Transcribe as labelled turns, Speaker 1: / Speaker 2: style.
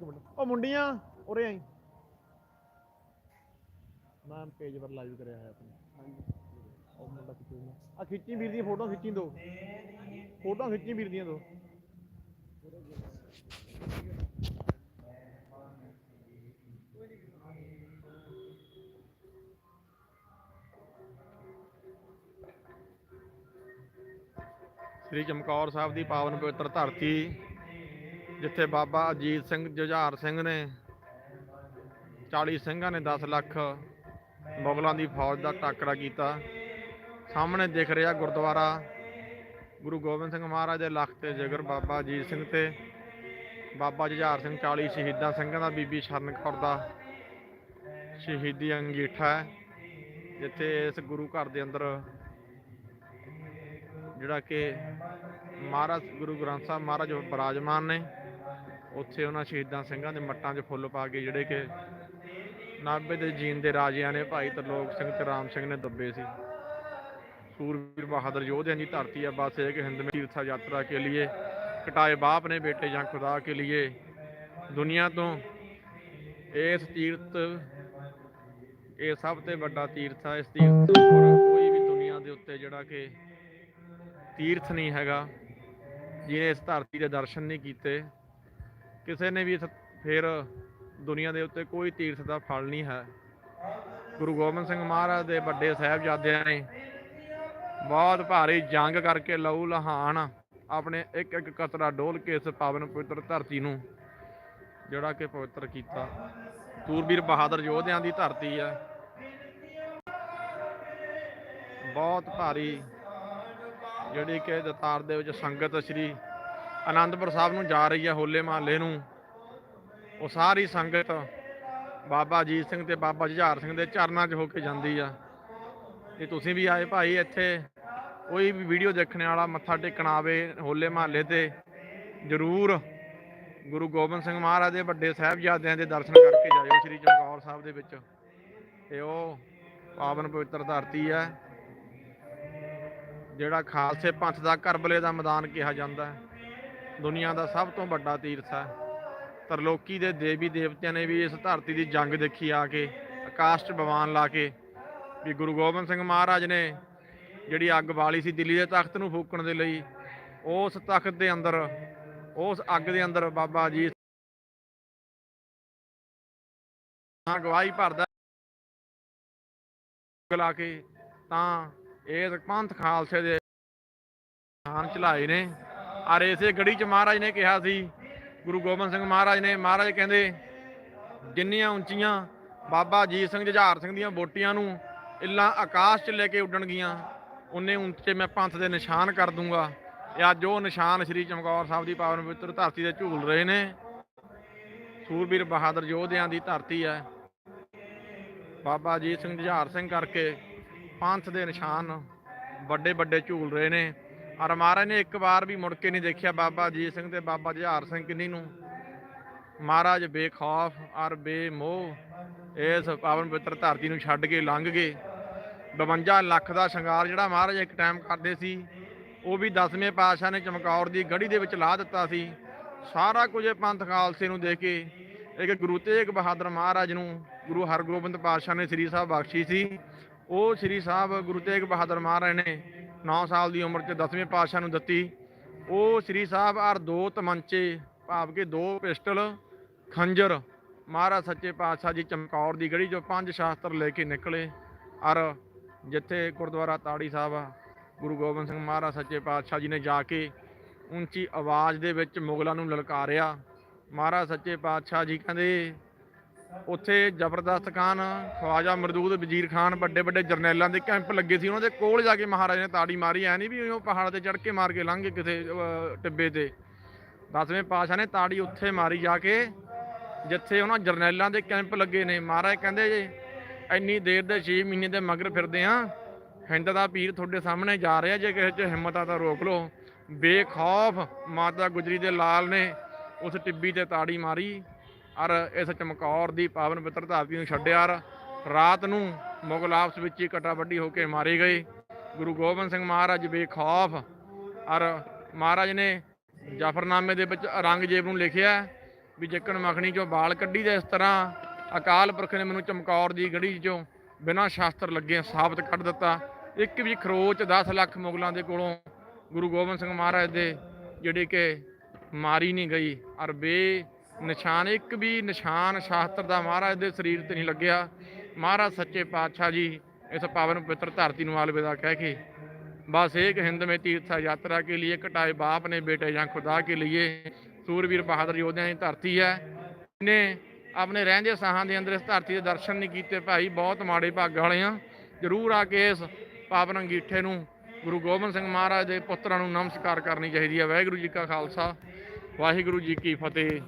Speaker 1: ਇੱਕ ਮਿੰਟ। ਉਹ ਮੁੰਡੀਆਂ, ਉਰੇ ਆਈ। ਮੈਂ ਪੇਜ ਪਰ ਲਾਈਵ ਕਰਿਆ ਹੈ ਆਪਣਾ। ਉਹ ਮੁੰਡਾ ਕਿੱਥੇ ਆ ਖਿੱਚੀ ਵੀਰ ਦੀਆਂ ਫੋਟੋਆਂ ਖਿੱਚੀ ਦੋ। ਫੋਟੋਆਂ ਖਿੱਚੀ ਵੀਰ ਦੀਆਂ ਦੋ। ਸ੍ਰੀ ਚਮਕੌਰ ਸਾਹਿਬ ਦੀ ਪਾਵਨ ਪਵਿੱਤਰ ਧਰਤੀ ਜਿੱਥੇ ਬਾਬਾ ਅਜੀਤ ਸਿੰਘ ਜੁਝਾਰ ਸਿੰਘ ਨੇ 40 ਸਿੰਘਾਂ ਨੇ 10 ਲੱਖ ਮੁਗਲਾਂ ਦੀ ਫੌਜ ਦਾ ਟਾਕਰਾ ਕੀਤਾ। ਸਾਹਮਣੇ ਦਿਖ ਰਿਹਾ ਗੁਰਦੁਆਰਾ ਗੁਰੂ ਗੋਬਿੰਦ ਸਿੰਘ ਮਹਾਰਾਜ ਦੇ ਲੱਖ ਤੇ ਜਿਗਰ ਬਾਬਾ ਅਜੀਤ ਸਿੰਘ ਤੇ। ਬਾਬਾ ਜੁਝਾਰ ਸਿੰਘ 40 ਸ਼ਹੀਦਾਂ ਸਿੰਘਾਂ ਦਾ ਬੀਬੀ ਸ਼ਰਨ ਕੌਰ ਦਾ ਸ਼ਹੀਦੀ ਅੰਗੀਠਾ ਹੈ, ਜਿੱਥੇ ਇਸ ਗੁਰੂ ਘਰ ਦੇ ਅੰਦਰ ਜਿਹੜਾ ਕਿ ਮਹਾਰਾਜ ਗੁਰੂ ਗ੍ਰੰਥ ਸਾਹਿਬ ਮਹਾਰਾਜ ਬਰਾਜਮਾਨ ਨੇ। ਉੱਥੇ ਉਹਨਾਂ ਸ਼ਹੀਦਾਂ ਸਿੰਘਾਂ ਦੇ ਮੱਟਾਂ 'ਚ ਫੁੱਲ ਪਾ ਕੇ ਜਿਹੜੇ ਕਿ ਨਾਭੇ ਦੇ ਜੀਨ ਦੇ ਰਾਜਿਆਂ ਨੇ ਭਾਈ ਤਰਲੋਕ ਸਿੰਘ ਤੇ ਰਾਮ ਸਿੰਘ ਨੇ ਦੱਬੇ ਸੀ। ਸੂਰਵੀਰ ਬਹਾਦਰ ਯੋਧਿਆਂ ਦੀ ਧਰਤੀ ਆ, ਬਸ ਇਹ ਕਿ ਹਿੰਦ ਮੇ ਤੀਰਥਾ ਯਾਤਰਾ ਕੇ ਲਈ ਕਟਾਏ ਬਾਪ ਨੇ ਬੇਟੇ ਜਾਂ ਖੁਦਾ ਕੇ ਲਈ ਦੁਨੀਆ ਤੋਂ ਇਸ ਤੀਰਥ, ਇਹ ਸਭ ਤੋਂ ਵੱਡਾ ਤੀਰਥ ਆ, ਇਸ ਤੀਰਥ ਤੋਂ ਕੋਈ ਵੀ ਦੁਨੀਆ ਦੇ ਉੱਤੇ ਜਿਹੜਾ ਕਿ ਤੀਰਥ ਨਹੀਂ ਹੈਗਾ, ਜਿਹਨੇ ਇਸ ਧਰਤੀ ਦੇ ਦਰਸ਼ਨ ਨਹੀਂ ਕੀਤੇ ਕਿਸੇ ਨੇ ਵੀ ਫਿਰ ਦੁਨੀਆ ਦੇ ਉੱਤੇ ਕੋਈ ਤੀਰਥ ਦਾ ਫਲ ਨਹੀਂ ਹੈ। ਗੁਰੂ ਗੋਬਿੰਦ ਸਿੰਘ ਮਹਾਰਾਜ ਦੇ ਵੱਡੇ ਸਾਹਿਬਜ਼ਾਦਿਆਂ ਨੇ ਬਹੁਤ ਭਾਰੀ ਜੰਗ ਕਰਕੇ ਲਹੂ ਲਹਾਨ ਆਪਣੇ ਇੱਕ ਇੱਕ ਕਤਰਾ ਡੋਲ ਕੇ ਇਸ ਪਾਵਨ ਪਵਿੱਤਰ ਧਰਤੀ ਨੂੰ, ਜਿਹੜਾ ਕਿ ਪਵਿੱਤਰ ਕੀਤਾ। ਸੂਰਬੀਰ ਬਹਾਦਰ ਯੋਧਿਆਂ ਦੀ ਧਰਤੀ ਹੈ। ਬਹੁਤ ਭਾਰੀ ਜਿਹੜੀ ਕਿ ਦਤਾਰ ਦੇ ਵਿੱਚ ਸੰਗਤ ਸ੍ਰੀ ਆਨੰਦਪੁਰ ਸਾਹਿਬ ਨੂੰ ਜਾ ਰਹੀ ਹੈ ਹੋਲੇ ਮਹੱਲੇ ਨੂੰ। ਉਹ ਸਾਰੀ ਸੰਗਤ ਬਾਬਾ ਅਜੀਤ ਸਿੰਘ ਤੇ ਬਾਬਾ ਜੁਝਾਰ ਸਿੰਘ ਦੇ ਚਰਨਾਂ 'ਚ ਹੋ ਕੇ ਜਾਂਦੀ ਆ। ਤੇ ਤੁਸੀਂ ਵੀ ਆਏ ਭਾਈ ਇੱਥੇ। ਕੋਈ ਵੀ ਵੀਡੀਓ ਦੇਖਣ ਵਾਲਾ ਮੱਥਾ ਟੇਕਣ ਆਵੇ ਹੋਲੇ ਮਹੱਲੇ ਤੇ, ਜ਼ਰੂਰ ਗੁਰੂ ਗੋਬਿੰਦ ਸਿੰਘ ਮਹਾਰਾਜ ਦੇ ਵੱਡੇ ਸਾਹਿਬਜ਼ਾਦਿਆਂ ਦੇ ਦਰਸ਼ਨ ਕਰਕੇ ਜਾਇਓ ਸ੍ਰੀ ਚਮਕੌਰ ਸਾਹਿਬ ਦੇ ਵਿੱਚ। ਤੇ ਉਹ ਪਾਵਨ ਪਵਿੱਤਰ ਧਰਤੀ ਹੈ, ਜਿਹੜਾ ਖਾਲਸੇ ਪੰਥ ਦਾ ਕਰਬਲੇ ਦਾ ਮੈਦਾਨ ਕਿਹਾ ਜਾਂਦਾ ਹੈ। ਦੁਨੀਆ ਦਾ ਸਭ ਤੋਂ ਵੱਡਾ ਤੀਰਥ ਹੈ। ਤਰਲੋਕੀ ਦੇ ਦੇਵੀ ਦੇਵਤਿਆਂ ਨੇ ਵੀ ਇਸ ਧਰਤੀ ਦੀ ਜੰਗ ਦੇਖੀ ਆ ਕੇ, ਆਕਾਸ਼ 'ਚ ਬਵਾਨ ਲਾ ਕੇ। ਵੀ ਗੁਰੂ ਗੋਬਿੰਦ ਸਿੰਘ ਮਹਾਰਾਜ ਨੇ ਜਿਹੜੀ ਅੱਗ ਬਾਲੀ ਸੀ ਦਿੱਲੀ ਦੇ ਤਖਤ ਨੂੰ ਫੂਕਣ ਦੇ ਲਈ, ਉਸ ਤਖਤ ਦੇ ਅੰਦਰ, ਉਸ ਅੱਗ ਦੇ ਅੰਦਰ ਬਾਬਾ ਜੀ ਗਵਾਹੀ ਭਰਦਾ ਲਾ ਕੇ ਤਾਂ ਇਹ ਪੰਥ ਖਾਲਸੇ ਦੇ ਹਾਨ ਚਲਾਏ ਨੇ। ਔਰ ਇਸੇ ਗੜੀ ਚ ਮਹਾਰਾਜ ਨੇ ਕਿਹਾ ਸੀ, ਗੁਰੂ ਗੋਬਿੰਦ ਸਿੰਘ ਮਹਾਰਾਜ ਨੇ, ਮਹਾਰਾਜ ਕਹਿੰਦੇ, ਜਿੰਨੀਆਂ ਉੱਚੀਆਂ ਬਾਬਾ ਅਜੀਤ ਸਿੰਘ ਜੁਝਾਰ ਸਿੰਘ ਦੀਆਂ ਬੋਟੀਆਂ ਨੂੰ ਇੱਲਾਂ ਆਕਾਸ਼ 'ਚ ਲੈ ਕੇ ਉੱਡਣਗੀਆਂ ਉਹਨੇ ਉੱਚੇ ਮੈਂ ਪੰਥ ਦੇ ਨਿਸ਼ਾਨ ਕਰ ਦੂੰਗਾ। ਇਹ ਅੱਜ ਉਹ ਨਿਸ਼ਾਨ ਸ੍ਰੀ ਚਮਕੌਰ ਸਾਹਿਬ ਦੀ ਪਾਵਨ ਪਵਿੱਤਰ ਧਰਤੀ ਤੇ ਝੂਲ ਰਹੇ ਨੇ। ਸੂਰਬੀਰ ਬਹਾਦਰ ਯੋਧਿਆਂ ਦੀ ਧਰਤੀ ਹੈ। ਬਾਬਾ ਅਜੀਤ ਸਿੰਘ ਜੁਝਾਰ ਸਿੰਘ ਕਰਕੇ ਪੰਥ ਦੇ ਨਿਸ਼ਾਨ ਵੱਡੇ ਵੱਡੇ ਝੂਲ ਰਹੇ ਨੇ। ਔਰ ਮਹਾਰਾਜ ਨੇ ਇੱਕ ਵਾਰ ਵੀ ਮੁੜ ਕੇ ਨਹੀਂ ਦੇਖਿਆ ਬਾਬਾ ਅਜੀਤ ਸਿੰਘ ਤੇ ਬਾਬਾ ਜੁਝਾਰ ਸਿੰਘ ਕਿੰਨੀ ਨੂੰ। ਮਹਾਰਾਜ ਬੇਖੌਫ ਔਰ ਬੇਮੋਹ ਇਸ ਪਾਵਨ ਪਵਿੱਤਰ ਧਰਤੀ ਨੂੰ ਛੱਡ ਕੇ ਲੰਘ ਗਏ। 52 ਲੱਖ ਦਾ ਸ਼ਿੰਗਾਰ ਜਿਹੜਾ ਮਹਾਰਾਜ ਇੱਕ ਟਾਈਮ ਕਰਦੇ ਸੀ, ਉਹ ਵੀ 10ਵੇਂ ਪਾਤਸ਼ਾਹ ਨੇ ਚਮਕੌਰ ਦੀ ਗੜੀ ਦੇ ਵਿੱਚ ਲਾ ਦਿੱਤਾ ਸੀ। ਸਾਰਾ ਕੁਝ ਪੰਥ ਖਾਲਸੇ ਨੂੰ ਦੇ ਕੇ ਇੱਕ ਗੁਰੂ ਤੇਗ ਬਹਾਦਰ ਮਹਾਰਾਜ ਨੂੰ ਗੁਰੂ ਹਰਗੋਬਿੰਦ ਪਾਤਸ਼ਾਹ ਨੇ ਸ੍ਰੀ ਸਾਹਿਬ ਬਖਸ਼ੀ ਸੀ। ਉਹ ਸ੍ਰੀ ਸਾਹਿਬ ਗੁਰੂ ਤੇਗ ਬਹਾਦਰ ਮਹਾਰਾਜ ਨੇ 9 ਸਾਲ ਦੀ ਉਮਰ 'ਚ 10ਵੇਂ ਪਾਤਸ਼ਾਹ ਨੂੰ ਦਿੱਤੀ। ਉਹ ਸ੍ਰੀ ਸਾਹਿਬ ਔਰ ਦੋ ਤਮੰਚੇ, ਭਾਵ ਕਿ ਦੋ ਪਿਸਟਲ, ਖੰਜਰ, ਮਹਾਰਾਜ ਸੱਚੇ ਪਾਤਸ਼ਾਹ ਜੀ ਚਮਕੌਰ ਦੀ ਗੜੀ ਜੋ ਪੰਜ ਸ਼ਾਸਤਰ ਲੈ ਕੇ ਨਿਕਲੇ। ਔਰ ਜਿੱਥੇ ਗੁਰਦੁਆਰਾ ਤਾੜੀ ਸਾਹਿਬ ਆ, ਗੁਰੂ ਗੋਬਿੰਦ ਸਿੰਘ ਮਹਾਰਾਜ ਸੱਚੇ ਪਾਤਸ਼ਾਹ ਜੀ ਨੇ ਜਾ ਕੇ ਉੱਚੀ ਆਵਾਜ਼ ਦੇ ਵਿੱਚ ਮੁਗਲਾਂ ਨੂੰ ਲਲਕਾਰਿਆ। ਮਹਾਰਾਜ ਸੱਚੇ ਪਾਤਸ਼ਾਹ ਜੀ ਕਹਿੰਦੇ ਉੱਥੇ ਜ਼ਬਰਦਸਤ ਖਾਨ, ਖਵਾਜਾ ਮਰਦੂਦ, ਵਜ਼ੀਰ ਖਾਨ, ਵੱਡੇ ਵੱਡੇ ਜਰਨੈਲਾਂ ਦੇ ਕੈਂਪ ਲੱਗੇ ਸੀ। ਉਹਨਾਂ ਦੇ ਕੋਲ ਜਾ ਕੇ ਮਹਾਰਾਜ ਨੇ ਤਾੜੀ ਮਾਰੀ। ਐ ਨਹੀਂ ਵੀ ਉਹ ਪਹਾੜ ਤੇ ਚੜ੍ਹ ਕੇ ਮਾਰ ਕੇ ਲੰਘ ਗਏ ਕਿਸੇ ਟਿੱਬੇ ਤੇ। ਦਸਵੇਂ ਪਾਤਸ਼ਾਹ ਨੇ ਤਾੜੀ ਉੱਥੇ ਮਾਰੀ ਜਾ ਕੇ, ਜਿੱਥੇ ਉਹਨਾਂ ਜਰਨੈਲਾਂ ਦੇ ਕੈਂਪ ਲੱਗੇ ਨੇ। ਮਹਾਰਾਜ ਕਹਿੰਦੇ ਜੇ, ਇੰਨੀ ਦੇਰ ਦੇ 6 ਮਹੀਨੇ ਦੇ ਮਗਰ ਫਿਰਦੇ ਆ, ਹਿੰਦ ਦਾ ਪੀਰ ਤੁਹਾਡੇ ਸਾਹਮਣੇ ਜਾ ਰਿਹਾ, ਜੇ ਕਿਸੇ 'ਚ ਹਿੰਮਤ ਆ ਤਾਂ ਰੋਕ ਲਓ। ਬੇਖੌਫ ਮਾਤਾ ਗੁਜਰੀ ਦੇ ਲਾਲ ਨੇ ਉਸ ਟਿੱਬੀ ਤੇ ਤਾੜੀ ਮਾਰੀ। ਔਰ ਇਸ ਚਮਕੌਰ ਦੀ ਪਾਵਨ ਪਵਿੱਤਰ ਧਰਤੀ ਨੂੰ ਛੱਡਿਆ ਔਰ ਰਾਤ ਨੂੰ ਮੁਗਲ ਆਪਸ ਵਿੱਚ ਹੀ ਕਟਾ ਵੱਡੀ ਹੋ ਕੇ ਮਾਰੇ ਗਏ ਗੁਰੂ ਗੋਬਿੰਦ ਸਿੰਘ ਮਹਾਰਾਜ ਬੇਖੌਫ। ਔਰ ਮਹਾਰਾਜ ਨੇ ਜਾਫਰਨਾਮੇ ਦੇ ਵਿੱਚ ਔਰੰਗਜ਼ੇਬ ਨੂੰ ਲਿਖਿਆ ਵੀ ਜੱਕਣ ਮੱਖਣੀ ਚੋਂ ਬਾਲ ਕੱਢੀ ਦੇ ਇਸ ਤਰ੍ਹਾਂ, ਅਕਾਲ ਪੁਰਖ ਨੇ ਮੈਨੂੰ ਚਮਕੌਰ ਦੀ ਗੜੀ ਚੋਂ ਬਿਨਾਂ ਸ਼ਾਸਤਰ ਲੱਗੇ ਸਾਬਤ ਕੱਢ ਦਿੱਤਾ। ਇੱਕ ਵੀ ਖਰੋਚ 10 ਲੱਖ ਮੁਗਲਾਂ ਦੇ ਕੋਲੋਂ ਗੁਰੂ ਗੋਬਿੰਦ ਸਿੰਘ ਮਹਾਰਾਜ ਦੇ ਜਿਹੜੇ ਕਿ ਮਾਰੀ ਨਹੀਂ ਗਈ। ਔਰ ਬੇ ਨਿਸ਼ਾਨ, ਇੱਕ ਵੀ ਨਿਸ਼ਾਨ ਸ਼ਾਸਤਰ ਦਾ ਮਹਾਰਾਜ ਦੇ ਸਰੀਰ ਤੇ ਨਹੀਂ ਲੱਗਿਆ। ਮਹਾਰਾਜ ਸੱਚੇ ਪਾਤਸ਼ਾਹ ਜੀ ਇਸ ਪਾਵਨ ਪਵਿੱਤਰ ਧਰਤੀ ਨੂੰ ਆਲਵਿਦਾ ਕਹਿ ਕੇ, ਬਸ ਇੱਕ ਹਿੰਦ ਮੇ ਤੀਰਥ ਯਾਤਰਾ ਕੇ ਲਈ ਕਟਾਏ ਬਾਪ ਨੇ ਬੇਟੇ ਜਾਂ ਖੁਦਾ ਕੇ ਲਈ ਸੂਰਵੀਰ ਬਹਾਦਰ ਯੋਧਿਆਂ ਦੀ ਧਰਤੀ ਹੈ। ਨੇ ਆਪਣੇ ਰਹਿੰਦੇ ਸਾਹਾਂ ਦੇ ਅੰਦਰ ਇਸ ਧਰਤੀ ਦੇ ਦਰਸ਼ਨ ਨਹੀਂ ਕੀਤੇ। ਭਾਈ, ਬਹੁਤ ਮਾੜੇ ਭਾਗ ਵਾਲੇ ਆ। ਜ਼ਰੂਰ ਆ ਕੇ ਇਸ ਪਾਵਨ ਅੰਗੀਠੇ ਨੂੰ ਗੁਰੂ ਗੋਬਿੰਦ ਸਿੰਘ ਮਹਾਰਾਜ ਦੇ ਪੁੱਤਰਾਂ ਨੂੰ ਨਮਸਕਾਰ ਕਰਨੀ ਚਾਹੀਦੀ ਹੈ। ਵਾਹਿਗੁਰੂ ਜੀ ਕਾ ਖਾਲਸਾ। ਵਾਹਿਗੁਰੂ ਜੀ ਕੀ ਫਤਿਹ।